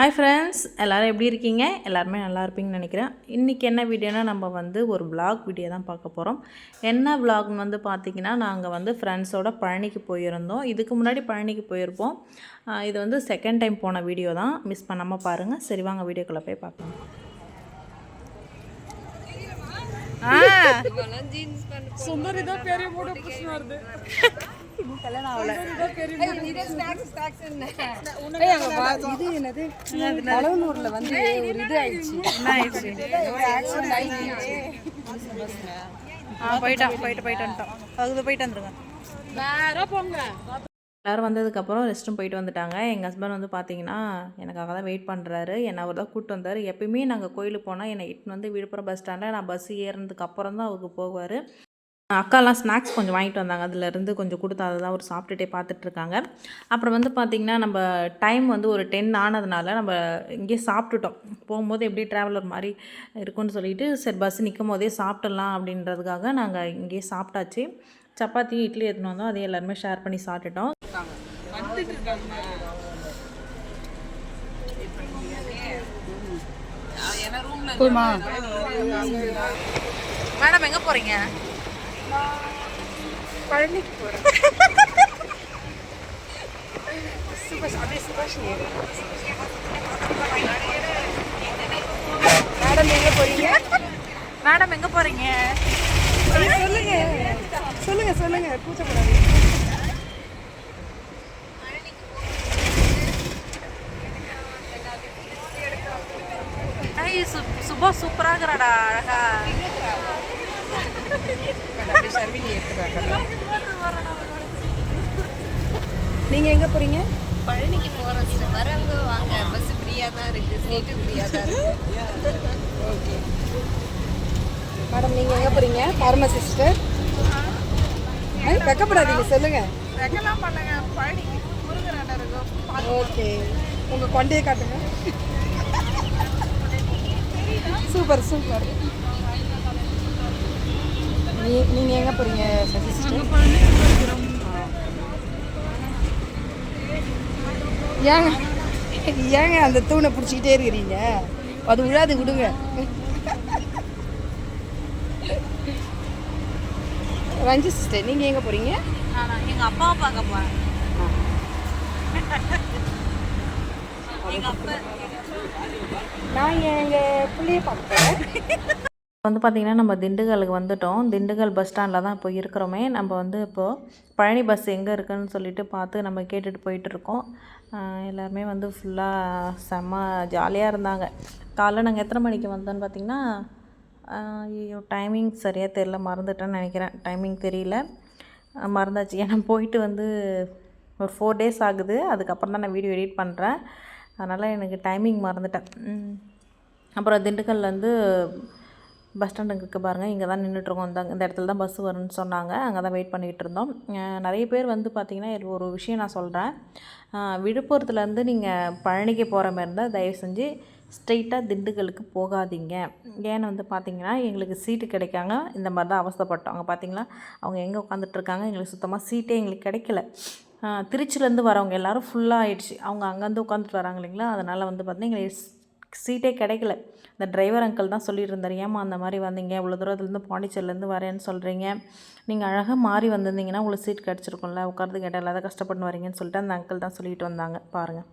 Hi friends எல்லோரும் எப்படி இருக்கீங்க? எல்லாருமே நல்லா இருப்பீங்கன்னு நினைக்கிறேன். இன்றைக்கி என்ன வீடியோனா நம்ம வந்து ஒரு vlog வீடியோ தான் பார்க்க போகிறோம் என்ன vlogனு வந்து பார்த்திங்கன்னா நாங்கள் வந்து ஃப்ரெண்ட்ஸோட பழனிக்கு போயிருந்தோம். இதுக்கு முன்னாடி பழனிக்கு போயிருப்போம். இது வந்து செகண்ட் டைம் போன வீடியோ தான். மிஸ் பண்ணாமல் பாருங்கள் சரி வாங்க வீடியோக்குள்ளே போய் பார்ப்போம். சுந்தரிதா பெரிய மூட பிரச்சனை வருது பழவனூர்ல வந்து ஒரு இது ஆயிடுச்சு. போயிட்டோம் போயிட்டு போயிட்டு வந்துட்டோம். போயிட்டு வந்துருங்க. எல்லோரும் வந்ததுக்கப்புறம் ரெஸ்ட் ரூம் போயிட்டு வந்துட்டாங்க. எங்கள் ஹஸ்பண்ட் வந்து பார்த்தீங்கன்னா எனக்காக தான் வெயிட் பண்ணுறாரு என்னை அவர் தான் கூப்பிட்டு வந்தார். எப்பயுமே நாங்கள் கோயிலுக்கு போனால் என்னை இட்டுன்னு வந்து விழுப்புரம் பஸ் ஸ்டாண்டில் நான் பஸ் ஏறினதுக்கு அப்புறம் தான் அவருக்கு போவார். அக்காலாம் ஸ்நாக்ஸ் கொஞ்சம் வாங்கிட்டு வந்தாங்க. அதுலேருந்து கொஞ்சம் கொடுத்து அதை தான் அவர் சாப்பிட்டுட்டே பார்த்துட்ருக்காங்க. அப்புறம் வந்து பார்த்திங்கன்னா நம்ம டைம் வந்து ஒரு டென் ஆனதுனால நம்ம இங்கேயே சாப்பிட்டுட்டோம். போகும்போது எப்படி ட்ராவலர் மாதிரி இருக்கும்னு சொல்லிட்டு சரி பஸ் நிற்கும் போதே சாப்பிட்டுடலாம் அப்படின்றதுக்காக நாங்கள் இங்கேயே சாப்பிட்டாச்சு. சப்பாத்தி இட்லி எடுத்துன்னு வந்தோம். அதே எல்லாருமே ஷேர் பண்ணி சாப்பிட்டுட்டோம். மேடம் எங்கே போகிறீங்க பழனிக்கு சுபாஷ் அப்படியே சுபாஷ் மேடம் எங்க போறீங்க? மேடம் எங்கே போகிறீங்க சொல்லுங்க. சொல்லுங்க சொல்லுங்க. ஐய் சு சுபா சூப்பராக இருக்கிறாடா அழகா. நீங்க எங்க போறீங்க? பழனிக்கு போகிறோம் சார் வரவங்க வாங்க. பஸ் ஃப்ரீயாக தான் இருக்குது சீட்டு ஃப்ரீயாக தான் இருக்குது ஓகே மேடம் நீங்க எங்க போறீங்க? ஃபார்மசிஸ்டர் வெக்கப்படாதீங்க. சொல்லுங்க. ரெக்கலாம் பண்ணுங்க. பழனிக்கு முருகன் இருக்கும். ஓகே உங்க கொண்டையை காட்டுங்க. சூப்பர் சூப்பர் நீ நீங்க எங்க போறீங்க சசி ஏங்க ஏங்க அந்த தூணை பிடிச்சிக்கிட்டே இருக்கிறீங்க? அது விழாது விடுங்க. ரஞ்சி சிஸ்டர் நீங்க எங்க போறீங்க? எங்கள் அப்பாவை பார்க்க போகிறேன் எங்கள் அப்பா நான் எங்க பிள்ளைய பார்க்குறேன் வந்து பார்த்திங்கன்னா நம்ம திண்டுக்கலுக்கு வந்துட்டோம். திண்டுக்கல் பஸ் ஸ்டாண்டில் தான் இப்போ இருக்கிறோமே. நம்ம வந்து இப்போது பழனி பஸ் எங்கே இருக்குன்னு சொல்லிட்டு பார்த்து நம்ம கேட்டுட்டு போயிட்டுருக்கோம் எல்லாருமே வந்து ஃபுல்லாக செம்ம ஜாலியாக இருந்தாங்க. காலைல நாங்கள் எத்தனை மணிக்கு வந்தோன்னு பார்த்திங்கன்னா ஐயோ டைமிங் சரியாக தெரில மறந்துட்டேன்னு நினைக்கிறேன். டைமிங் தெரியல. மறந்தாச்சு. ஏன்னா போயிட்டு வந்து ஒரு ஃபோர் டேஸ் ஆகுது. அதுக்கப்புறம் தான் நான் வீடியோ எடிட் பண்ணுறேன் அதனால் எனக்கு டைமிங் மறந்துட்டேன். அப்புறம் திண்டுக்கல்லேருந்து பஸ் ஸ்டாண்டுக்கு இருக்க பாருங்கள் இங்கே தான் நின்றுட்டுருக்கோம் இந்த இந்த இடத்துல தான் பஸ் வரும்னு சொன்னாங்க. அங்கே தான் வெயிட் பண்ணிகிட்டு இருந்தோம். நிறைய பேர் வந்து பார்த்திங்கன்னா ஒரு விஷயம் நான் சொல்கிறேன் விழுப்புரத்துலேருந்து நீங்கள் பழனிக்கு போகிற மாதிரி இருந்தால் தயவு செஞ்சு ஸ்ட்ரெயிட்டாக திண்டுக்கலுக்கு போகாதீங்க. ஏன்னு வந்து பார்த்தீங்கன்னா எங்களுக்கு சீட்டு கிடைக்காங்க. இந்த மாதிரி தான் அவஸ்தைப்பட்டோம். அங்கே பார்த்திங்களா அவங்க எங்கே உட்காந்துட்ருக்காங்க எங்களுக்கு சுத்தமாக சீட்டே எங்களுக்கு கிடைக்கல. திருச்சிலேருந்து வரவங்க எல்லாரும் ஃபுல்லாக ஆயிடுச்சு. அவங்க அங்கேருந்து உட்காந்துட்டு வராங்க இல்லைங்களா? அதனால் வந்து பார்த்திங்கன்னா எங்களுக்கு சீட்டே கிடைக்கல. இந்த டிரைவர் அங்கிள் தான் சொல்லிட்டு இருந்தார் ஏமா அந்த மாதிரி வந்தீங்க? இவ்வளோ தூரத்துலேருந்து பாண்டிச்சேரிலேருந்து வரேன்னு சொல்கிறீங்க நீங்கள் அழகாக மாறி வந்திருந்தீங்கன்னா உங்களுக்கு சீட் கிடச்சிருக்கும்ல உட்காரது கேட்டால் இல்லாத கஷ்டப்பட்டு வரீங்கன்னு சொல்லிட்டு அந்த அங்கிள் தான் சொல்லிட்டு வந்தாங்க. பாருங்கள்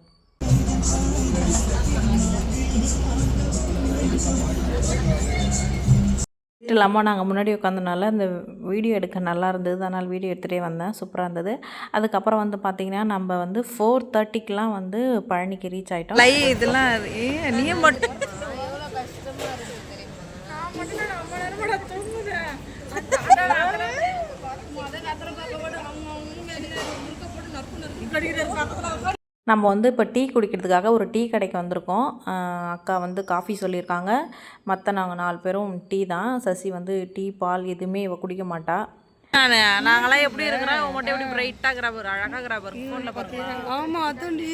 வீட்டில் அம்மா நாங்கள் முன்னாடி உட்காந்தனால இந்த வீடியோ எடுக்க நல்லா இருந்தது. அதனால் வீடியோ எடுத்துகிட்டே வந்தேன். சூப்பராக இருந்தது. அதுக்கப்புறம் வந்து பார்த்திங்கன்னா நம்ம வந்து ஃபோர் தேர்ட்டிக்கெலாம் வந்து பழனிக்கு ரீச் ஆகிட்டோம் இதெல்லாம் நீ மட்டும் நம்ம வந்து இப்போ டீ குடிக்கிறதுக்காக ஒரு டீ கடைக்கு வந்திருக்கோம். அக்கா வந்து காஃபி சொல்லியிருக்காங்க. மற்ற நாங்கள் நாலு பேரும் டீ தான். சசி வந்து டீ பால் எதுவுமே இவ குடிக்க மாட்டா. நாங்களாம் எப்படி இருக்கிறோம்? மட்டும் எப்படி பிரைட்டாக கிராபர் அழகாக கிராபர் ஃபோனில் பாருங்க ஆமா அதுண்டி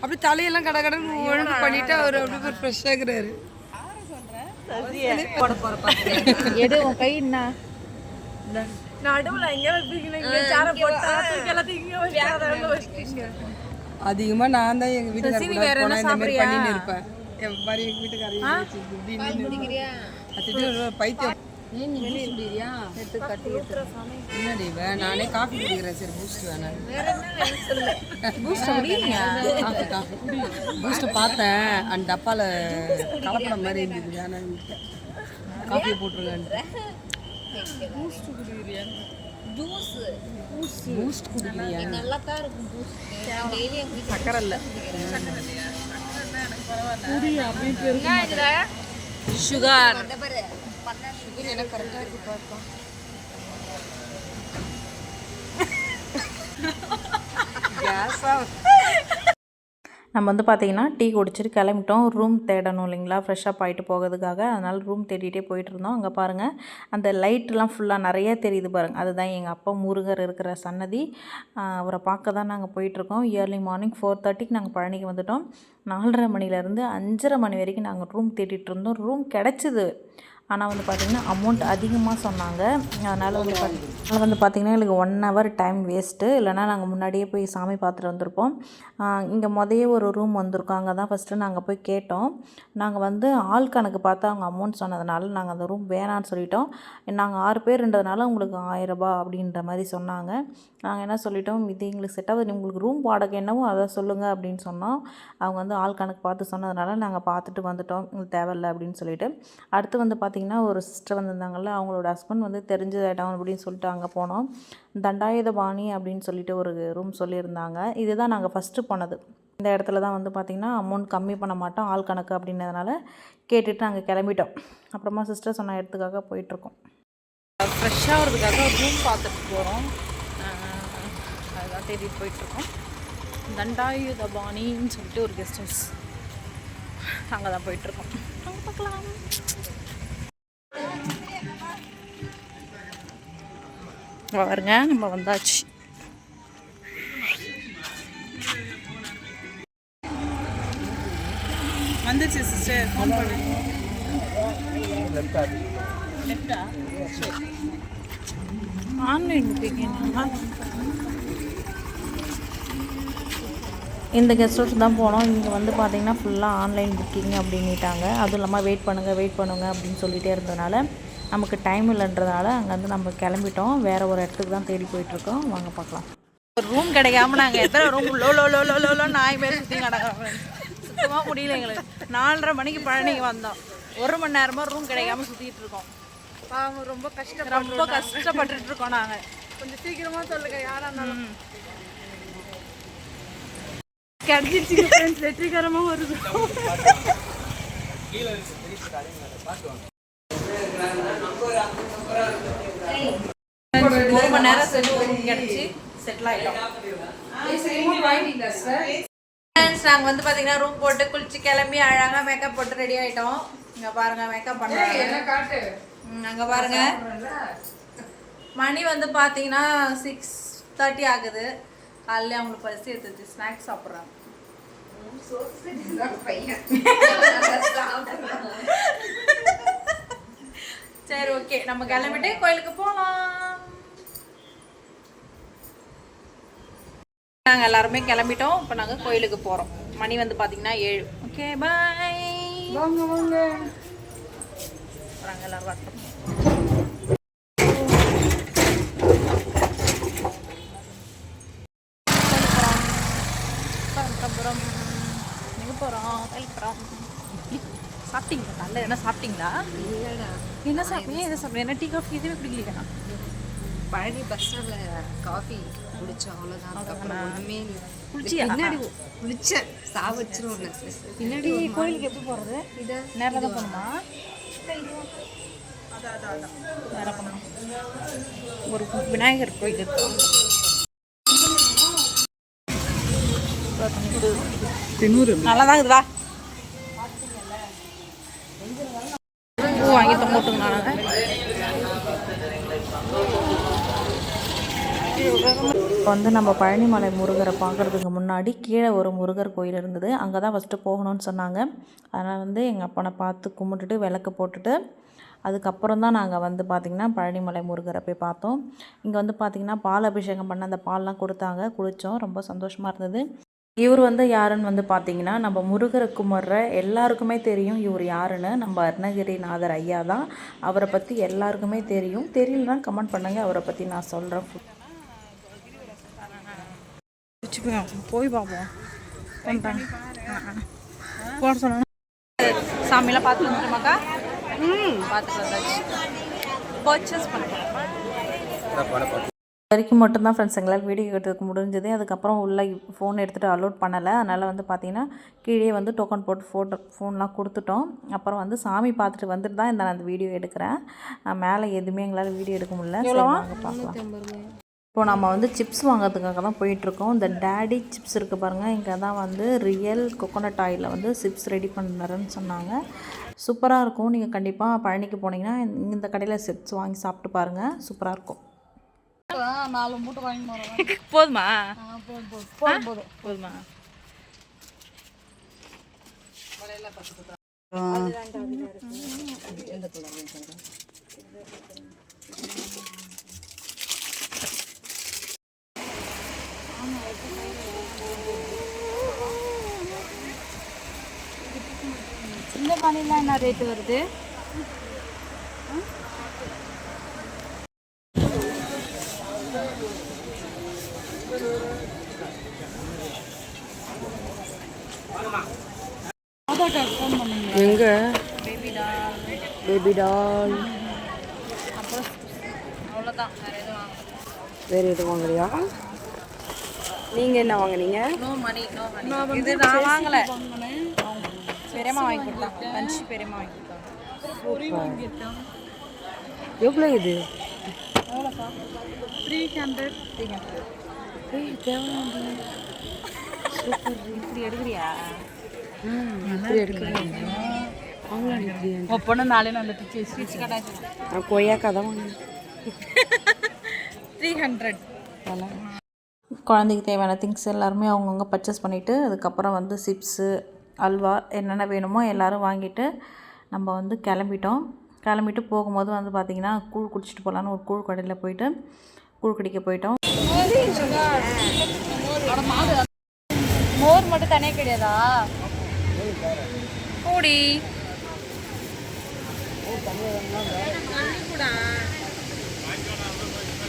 அப்படி தலையெல்லாம் கட கடன்னு ஒழுங்கு பண்ணிட்டு அவர் அப்படி ஒரு ஃப்ரெஷ் ஆகுறாரு எடு உன் கை என்ன? நடுவில் எங்கேயாவது எல்லாத்தையும் அதிகமா நான் தான் எங்க வீட்டுக்காரர் இந்த மாதிரி பண்ணின்னு இருப்பேன். என் மாதிரி எங்க வீட்டுக்காரர் பைத்தியம். என்னடி? நானே காஃபி குடிக்கிறேன். சரி பூஸ்ட் வேணாம். Coffee coffee. பூஸ்ட் பார்த்தேன். அந்த டப்பால கலப்பட மாதிரி இருந்தது. வேணாம் போட்டுருங்க பூஸ்ட் குடிக்கிறியா நல்லா தான் இருக்கும் ஜூஸ் டெய்லி எங்க வீட்டுல சக்கரை இல்லை. சுகர். அந்த பாரு. பண்ணா சுகர் எனக்கு கரெக்டா இருக்கு பாப்பா. நம்ம வந்து பார்த்திங்கன்னா டீ குடிச்சிட்டு கிளம்பிட்டோம். ரூம் தேடணும் இல்லைங்களா? ஃப்ரெஷ்ஷப் ஆகிட்டு போகிறதுக்காக. அதனால் ரூம் தேடிட்டே போயிட்டு இருந்தோம் அங்கே பாருங்கள் அந்த லைட்லாம் ஃபுல்லாக நிறைய தெரியுது பாருங்கள் அதுதான் எங்கள் அப்பா முருகர் இருக்கிற சன்னதி. அவரை பார்க்க தான் நாங்கள் போயிட்டுருக்கோம். இயர்லி மார்னிங் ஃபோர் தேர்ட்டிக்கு நாங்கள் பழனிக்கு வந்துட்டோம். நாலரை மணிலேருந்து அஞ்சரை மணி வரைக்கும் நாங்கள் ரூம் தேடிட்டு இருந்தோம் ரூம் கிடச்சிது. ஆனால் வந்து பார்த்திங்கன்னா அமௌண்ட் அதிகமாக சொன்னாங்க. அதனால் வந்து அதனால் வந்து பார்த்திங்கன்னா எங்களுக்கு ஒன் ஹவர் டைம் வேஸ்ட்டு இல்லைனா நாங்கள் முன்னாடியே போய் சாமி பார்த்துட்டு வந்திருப்போம். இங்கே முதைய ஒரு ரூம் வந்திருக்கோம் அங்கே தான் ஃபஸ்ட்டு நாங்கள் போய் கேட்டோம். நாங்கள் வந்து ஆள் கணக்கு பார்த்து அவங்க அமௌண்ட் சொன்னதுனால நாங்கள் அந்த ரூம் வேணான்னு சொல்லிட்டோம். நாங்கள் ஆறு பேர்ன்றதுனால உங்களுக்கு ஆயிரரூபா அப்படின்ற மாதிரி சொன்னாங்க. நாங்கள் என்ன சொல்லிட்டோம்? இது எங்களுக்கு செட் ஆகுது. உங்களுக்கு ரூம் வாடகை என்னவோ அதை சொல்லுங்கள் அப்படின்னு சொன்னோம். அவங்க வந்து ஆள் கணக்கு பார்த்து சொன்னதுனால நாங்கள் பார்த்துட்டு வந்துட்டோம். தேவையில்லை தேவையில்ல அப்படின்னு சொல்லிட்டு. அடுத்து வந்து பார்த்து பார்த்திங்கன்னா ஒரு சிஸ்டர் வந்திருந்தாங்கல்ல அவங்களோட ஹஸ்பண்ட் வந்து தெரிஞ்ச இடம் அப்படின்னு சொல்லிட்டு அங்கே போனோம். தண்டாயுதபாணி அப்படின்னு சொல்லிட்டு ஒரு ரூம் சொல்லியிருந்தாங்க. இதுதான் நாங்கள் ஃபஸ்ட்டு போனது. இந்த இடத்துல தான் வந்து பார்த்திங்கன்னா அமௌண்ட் கம்மி பண்ண மாட்டோம் ஆள் கணக்கு அப்படின்றதுனால கேட்டுட்டு நாங்கள் கிளம்பிட்டோம். அப்புறமா சிஸ்டர் சொன்ன இடத்துக்காக போயிட்டுருக்கோம். ஃப்ரெஷ்ஷாக வரதுக்காக ரூம் பார்த்துட்டு போகிறோம் அதுதான் தேடி போயிட்டுருக்கோம். தண்டாயுதபாணின்னு சொல்லிட்டு ஒரு கெஸ்ட் ஹவுஸ் அங்கே தான் போயிட்டுருக்கோம். அங்கே பார்க்கலாம். பாருங்க நம்ம வந்தாச்சு. வந்துச்சு சிஸ்டர் ஃபோன் ஆன்லைன் புக்கிங் இந்த கெஸ்ட் ஹவுஸ் தான் போனோம். இங்கே வந்து பார்த்தீங்கன்னா ஃபுல்லாக ஆன்லைன் புக்கிங் அப்படின்னுட்டாங்க. அதுவும் இல்லாமல் வெயிட் பண்ணுங்கள் வெயிட் பண்ணுங்க அப்படின்னு சொல்லிகிட்டே இருந்ததுனால நமக்கு டைம் இல்லைன்றதுனால அங்கேருந்து நம்ம கிளம்பிட்டோம். வேறு ஒரு இடத்துக்கு தான் தேடி போயிட்டுருக்கோம். வாங்க பார்க்கலாம். ஒரு ரூம் கிடைக்காம நாங்கள் எத்தனை ரூம் லோ லோ லோ லோ லோ லோ நாய் பேர் சுற்றி கிடக்கிறோம். சுத்தமாக முடியல எங்களுக்கு. நாலரை மணிக்கு பழனிக்கு வந்தோம். ஒரு மணி நேரமாக ரூம் கிடைக்காம சுற்றிட்டு இருக்கோம். பாவம் ரொம்ப கஷ்டம் ரொம்ப கஷ்டப்பட்டுட்டு இருக்கோம் நாங்கள் கொஞ்சம் சீக்கிரமா சொல்லுங்க யாரா இருந்தாலும். கிடைச்சிருச்சு ஃப்ரெண்ட்ஸ் வெற்றிகரமாக வருது. ஒரு மணி நேரம் கிடச்சி செட்டில் ஆகிட்டோம் ஃப்ரெண்ட்ஸ் நாங்கள் வந்து பார்த்தீங்கன்னா ரூம் போட்டு குளிச்சு கிளம்பி அழகாக மேக்கப் போட்டு ரெடி ஆகிட்டோம் இங்கே பாருங்கள் மேக்கப் பண்ணுறாங்க அங்கே பாருங்க. மணி வந்து பார்த்தீங்கன்னா சிக்ஸ் தேர்ட்டி ஆகுது. காலையில் அவங்களுக்கு பசி எடுத்துச்சு. ஸ்நாக்ஸ் சாப்பிட்றாங்க. சரி ஓகே நம்ம கிளம்பிட்டு கோயிலுக்கு போகலாம் நாங்கள் எல்லாருமே கிளம்பிட்டோம். இப்போ நாங்கள் கோயிலுக்கு போகிறோம் மணி வந்து பார்த்தீங்கன்னா ஏழு. ஓகே பாய் வாங்க வாங்க. வராங்க எல்லாரும் வரட்டும் கல்புரம் எங்கே போகிறோம் கல்புரம் சாப்பிட்டீங்களா? நல்ல என்ன சாப்பிட்டீங்களா? என்ன சாப்பிட்டீங்க என்ன சாப்பிட்டீங்க என்ன டீ காஃபி எதுவுமே குடிக்கலையா? பழனி பஸ் ஸ்டாண்ட்ல காஃபி குடிச்சோம் அவ்வளவுதான். அதுக்கப்புறம் இல்லை. குளிச்சியா? பின்னாடி குளிச்சேன். சா வச்சிருவோம் பின்னாடி கோயிலுக்கு எப்படி போகிறது இதை நேரில் தான் போகணுமா நேராக போகணும். ஒரு விநாயகர் கோயில் இருக்கு. நல்லா தான் இருக்குதா பூ வாங்கி தொங்கட்டுங்க நாங்கள் இப்போ வந்து நம்ம பழனிமலை முருகரை பார்க்குறதுக்கு முன்னாடி கீழே ஒரு முருகர் கோயில் இருந்தது. அங்கே தான் ஃபஸ்ட்டு போகணும்னு சொன்னாங்க. அதனால் வந்து எங்கள் அப்பனை பார்த்து கும்பிட்டுட்டு விளக்கு போட்டுட்டு அதுக்கப்புறம் தான் நாங்கள் வந்து பார்த்திங்கன்னா பழனிமலை முருகரை போய் பார்த்தோம். இங்கே வந்து பார்த்திங்கன்னா பால் அபிஷேகம் பண்ண அந்த பால்லாம் கொடுத்தாங்க. குளித்தோம் ரொம்ப சந்தோஷமாக இருந்தது. இவர் வந்து யாருன்னு வந்து பார்த்தீங்கன்னா நம்ம முருகரை கும்பிட்ற எல்லாருக்குமே தெரியும். இவர் யாருன்னு? நம்ம அருணகிரிநாதர் ஐயா தான். அவரை பற்றி எல்லாருக்குமே தெரியும். தெரியலனா கமெண்ட் பண்ணுங்கள் அவரை பற்றி நான் சொல்கிறேன் போய் பார்ப்போம் போட சொன்னா சாமியெல்லாம் பார்த்து வந்துருமாக்கா? ம். பார்த்துட்டு வந்தாச்சு. பர்ச்சேஸ் பண்ண வரைக்கும் மட்டும்தான் ஃப்ரெண்ட்ஸ் எங்களால் வீடியோ எடுக்கிறதுக்கு முடிஞ்சது. அதுக்கப்புறம் உள்ளே ஃபோன் எடுத்துகிட்டு அலோட் பண்ணலை. அதனால் வந்து பார்த்திங்கன்னா கீழே வந்து டோக்கன் போட்டு ஃபோட்டோ ஃபோன்லாம் கொடுத்துட்டோம். அப்புறம் வந்து சாமி பார்த்துட்டு வந்துட்டு தான் இந்த நான் அந்த வீடியோ எடுக்கிறேன். மேலே எதுவுமே எங்களால் வீடியோ எடுக்க முடியல. வாங்க பார்க்கலாம். இப்போ நம்ம வந்து சிப்ஸ் வாங்குறதுக்காக தான் போயிட்டுருக்கோம். இந்த டேடி சிப்ஸ் இருக்குது பாருங்கள் இங்கே தான் வந்து ரியல் கொக்கோனட் ஆயிலில் வந்து சிப்ஸ் ரெடி பண்ணுறேன்னு சொன்னாங்க. சூப்பராக இருக்கும். நீங்கள் கண்டிப்பாக பழனிக்கு போனீங்கன்னா இந்த கடையில் சிப்ஸ் வாங்கி சாப்பிட்டு பாருங்கள் சூப்பராக இருக்கும். நாலு மூட்டை வாங்கி வரோம். போதுமா? போதும் போதும். போதுமா இந்த மாதிரிலாம் என்ன ரேட்டு வருது எங்க பேபி டால் அவ்வளோதான் வேறு எதுவும் வாங்க வேறு எதுவும் வாங்கலையா? நீங்கள் என்ன வாங்குனீங்க? நோ மணி நோ மணி இது நான் வாங்கல. பெரியம்மா வாங்கி கொடுத்தாங்க. லஞ்ச் பெரியம்மா வாங்கி கொடுத்தாங்க. எவ்வளோ இது? த்ரீ ஹண்ட்ரட் த்ரீ ஹண்ட்ரட் இப்படி எடுக்கிறியா? எப்படி எடுக்கிறேன் ஸ்விட்ச் கட்டாச்சு நான் கொய்யாக்கா தான் வாங்கினேன். த்ரீ ஹண்ட்ரட் குழந்தைக்கு தேவையான திங்ஸ் எல்லாருமே அவங்கவுங்க பர்ச்சேஸ் பண்ணிவிட்டு அதுக்கப்புறம் வந்து சிப்ஸு அல்வா என்னென்ன வேணுமோ எல்லோரும் வாங்கிட்டு நம்ம வந்து கிளம்பிட்டோம். கிளம்பிட்டு போகும்போது வந்து பார்த்திங்கன்னா கூழ் குடிச்சிட்டு போகலான்னு ஒரு கூழ் கடையில் போயிட்டு கூழ் குடிக்க போயிட்டோம். மோர் மட்டும் தனியாக கிடையாதா? கூடி.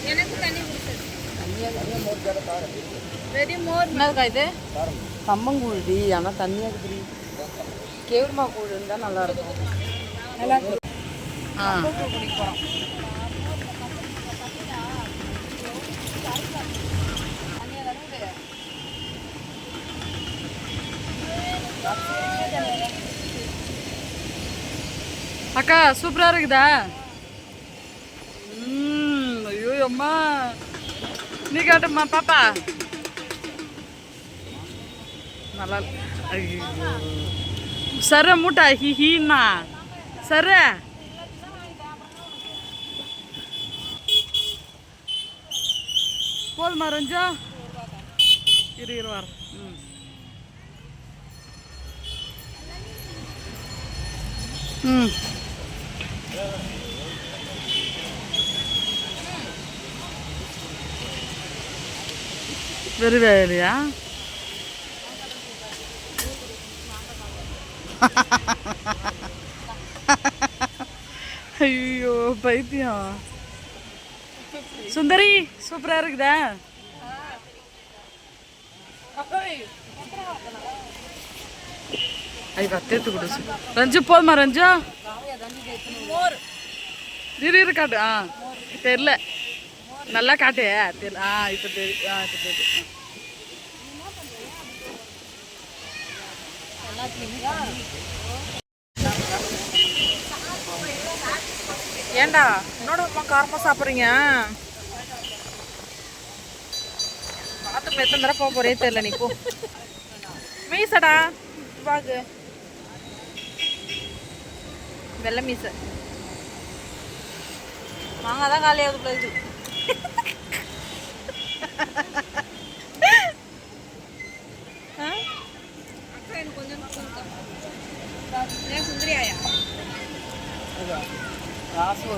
எனக்கு தண்ணி இது கம்மங்கூழ்டி ஆனால் தண்ணியாக இருக்குது கேவுருமா கூழ் இருந்தால் நல்லா இருக்கும் ஆ. அக்கா சூப்பராக இருக்குதா? ஐயோ அம்மா நீ காட்டுமா பாப்பா. நல்லா சர மூட்டா ஹி ஹீண்ணா சர போதுமா ரஞ்சா. இரு இரு வர ம். ம். வெறும் வேலையா ஐயோ பைத்தியம். சுந்தரி சூப்பரா இருக்குதா. ஐ வத்தேத்து கொடு. ரஞ்சு போதுமா ரஞ்சு? இரு இரு காட்டு. ஆ தெரில நல்லா காட்டு. தெரியல ஆ இப்போ தெரியும் ஆ இப்போ தெரியும் ஏண்டா? என்னோட அம்மா காரமாக சாப்பிட்றீங்க? பாத்ரூம் எத்தனை தடவை போக போறே தெரியல நீ போ. மீசடா. பாக்கு வெள்ளை மீச. மாங்காய் தான் காலியாகுது போல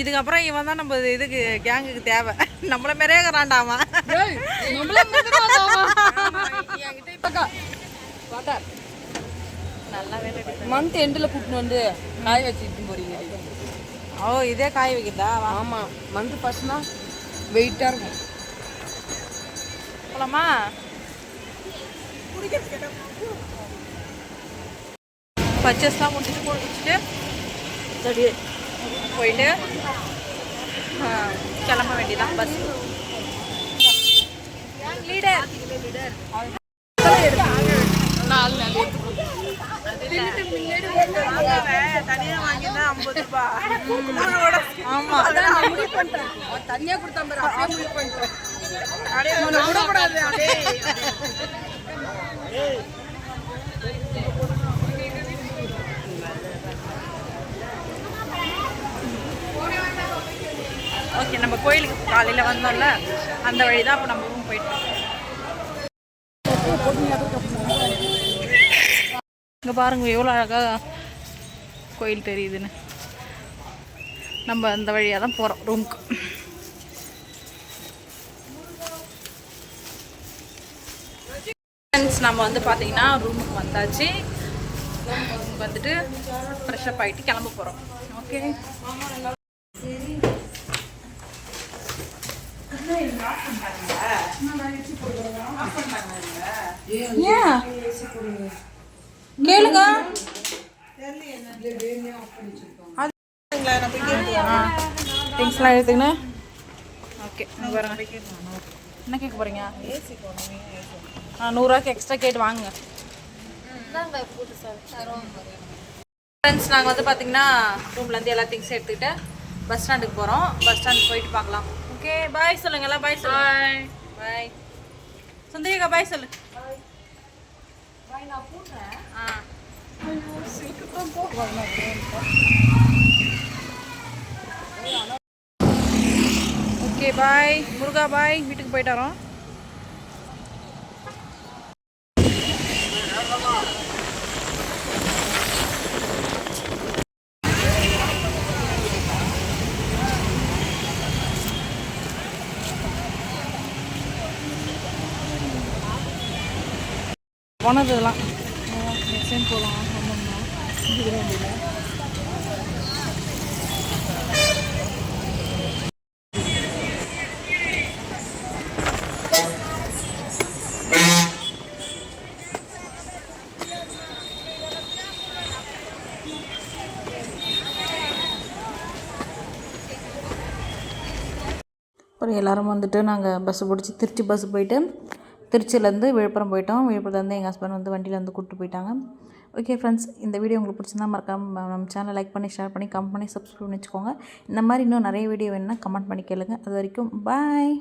இதுக்கப்புறம் இவன் தான் நம்ம இதுக்கு கேங்குக்கு தேவை. நம்மள மாதிரியே இருக்கிறான்டாமா மந்த் எண்டில் கூட்டின்னு வந்து காய வச்சுட்டு போறீங்க. ஓ இதே காய வைக்கிறதா? ஆமாம் மந்த் ஃபர்ஸ்ட்னா வெயிட்டாக இருக்கும். போலாமா? பர்ச்சேஸ்லாம் முடிச்சுட்டு முடிச்சுட்டு சரி போயிட்டு கிளம்ப வேண்டியதான் பஸ் லீடர் தனியாக கொடுத்தா பாரு அப்படியே முடிவு பண்ணிட்டேன் அப்படியே ஒண்ணு விடக்கூடாது அப்படியே ஓகே நம்ம கோயிலுக்கு காலையில் வந்தோம்ல அந்த வழி தான் அப்போ நம்ம ரூம் போயிட்டோம் இங்கே பாருங்க எவ்வளோ அழகாக கோயில் தெரியுதுன்னு. நம்ம அந்த வழியாக தான் போகிறோம் ரூமுக்கு நம்ம வந்து பார்த்தீங்கன்னா ரூமுக்கு வந்தாச்சு. ரூமுக்கு வந்துட்டு ஃப்ரெஷ்அப் ஆகிட்டு கிளம்ப போகிறோம் ஓகே ஏன் கேளுங்க. திங்ஸ்லாம் எடுத்துக்கின்னு. ஓகே என்ன கேட்க போகிறீங்க ஆ நூறுரூவாய்க்கு எக்ஸ்ட்ரா கேட்டு வாங்குங்க. ஃப்ரெண்ட்ஸ் நாங்கள் வந்து பார்த்தீங்கன்னா ரூம்லேருந்து எல்லா திங்ஸும் எடுத்துக்கிட்டு பஸ் ஸ்டாண்டுக்கு போகிறோம் பஸ் ஸ்டாண்டுக்கு போயிட்டு பார்க்கலாம். ஓகே பாய் சொல்லுங்க எல்லாம் பாய் சொல்லுங்க. பாய் சுந்தரிகா பாய் சொல்லு. ஆ. ஓகே பாய் முருகா பாய் வீட்டுக்கு போயிட்டு போனது இதெல்லாம் நெக்ஸ்ட் டைம் போகலாம் வந்தோம்னா அப்புறம் எல்லோரும் வந்துட்டு நாங்கள் பஸ்ஸு பிடிச்சி திருச்சி பஸ்ஸு போயிட்டு திருச்சியிலேருந்து விழுப்புரம் போயிட்டோம். விழுப்புரத்துலேருந்து எங்கள் ஹஸ்பண்ட் வந்து வண்டியில் வந்து கூப்பிட்டு போயிட்டாங்க. ஓகே ஃப்ரெண்ட்ஸ் இந்த வீடியோ உங்களுக்கு பிடிச்சிருந்தா மறக்காம நம்ம சேனலை லைக் பண்ணி ஷேர் பண்ணி கமெண்ட் பண்ணி சப்ஸ்கிரைப் பண்ணி வச்சுக்கோங்க. இந்த மாதிரி இன்னும் நிறைய வீடியோ வேணுன்னா கமெண்ட் பண்ணி கேளுங்க. அது வரைக்கும் பாய்